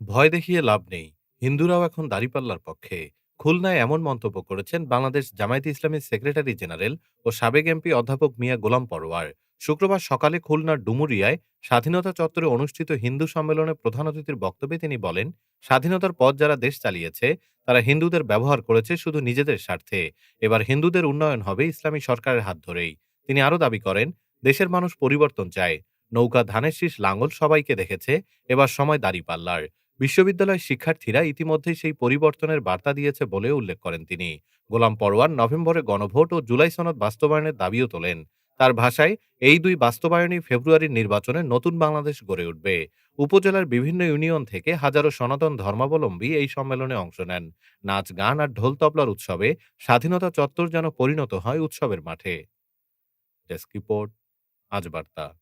ভয় দেখিয়ে লাভ নেই। হিন্দুরাও এখন দাঁড়িপাল্লার পক্ষে। খুলনায় এমন মন্তব্য করেছেন বাংলাদেশ জামায়াতে ইসলামীর সেক্রেটারি জেনারেল ও সাবেক এমপি অধ্যাপক মিয়া গোলাম পরোয়ার। শুক্রবার সকালে খুলনার ডুমুরিয়ায় স্বাধীনতা চত্বরে অনুষ্ঠিত হিন্দু সম্মেলনে প্রধান অতিথির বক্তব্যে তিনি বলেন, স্বাধীনতার পথ যারা দেশ চালিয়েছে, তারা হিন্দুদের ব্যবহার করেছে শুধু নিজেদের স্বার্থে। এবার হিন্দুদের উন্নয়ন হবে ইসলামী সরকারের হাত ধরেই। তিনি আরও দাবি করেন, দেশের মানুষ পরিবর্তন চায়। নৌকা, ধানের শীষ লাঙ্গল সবাইকে দেখেছে, এবার সময় দাঁড়িপাল্লার বিশ্ববিদ্যালয়ের শিক্ষার্থীরা ইতিমধ্যেই সেই পরিবর্তনের বার্তা দিয়েছে বলেও উল্লেখ করেন তিনি। গোলাম পরোয়ার নভেম্বরে গণভোট ও জুলাই সনদ বাস্তবায়নের দাবিও তোলেন। তার ভাষায়, এই দুই বাস্তবায়নই ফেব্রুয়ারির নির্বাচনে নতুন বাংলাদেশ গড়ে উঠবে। উপজেলার বিভিন্ন ইউনিয়ন থেকে হাজারো সনাতন ধর্মাবলম্বী এই সম্মেলনে অংশ নেন। নাচ, গান আর ঢোল তবলার উৎসবে স্বাধীনতা চত্বর যেন পরিণত হয় উৎসবের মাঠে। ডেস্ক রিপোর্ট, আজ বার্তা।